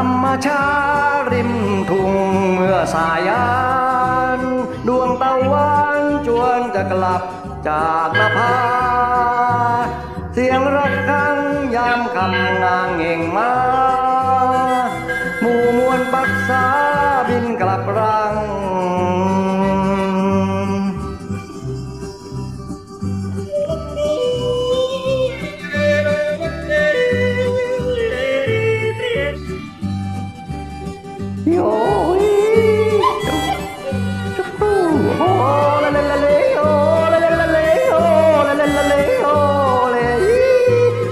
ธรรมชาติริมทุ่งเมื่อสายานดวงตะวันจวนจะกลับจากนภาเสียงระฆังยามคำงางเง่งมา โยยจุ๊บปูโอ้ละละละเลโอละละละเลโอละละละเลโอเล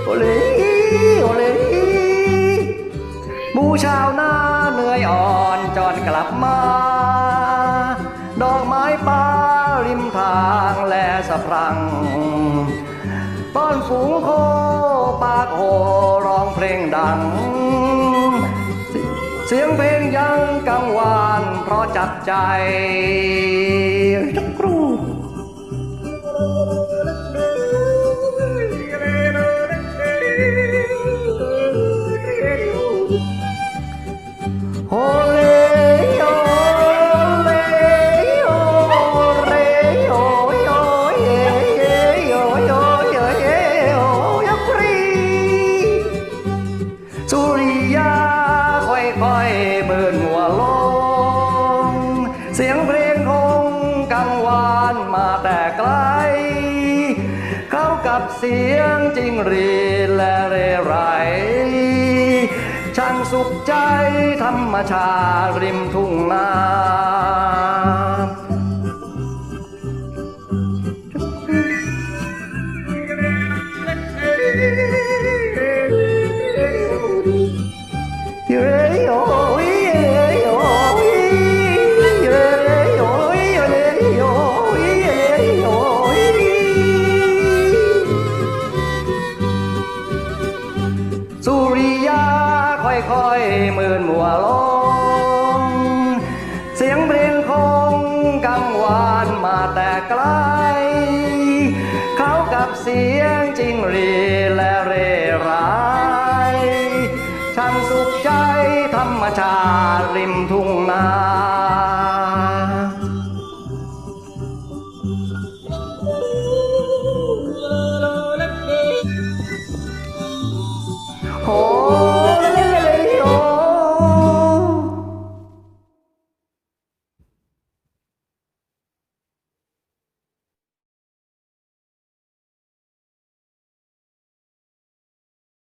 โอเลโอเลหมู่ชาวนาเหนื่อยอ่อนจอนกลับมา ดอกไม้ป่าริมทางและสะพรัง ต้นฝูงโคปากโหร้องเพลงดัง เสียงเพลงยังกังวานเพราะจับใจจักครู กับเสียงจริงรีและเรไรช่างสุขใจธรรมชาติริมทุ่งนา อยๆมืนมัวลงเสียงเพลงคงกังวานมาแต่ไกล เขากับเสียงจิงรีและเรไร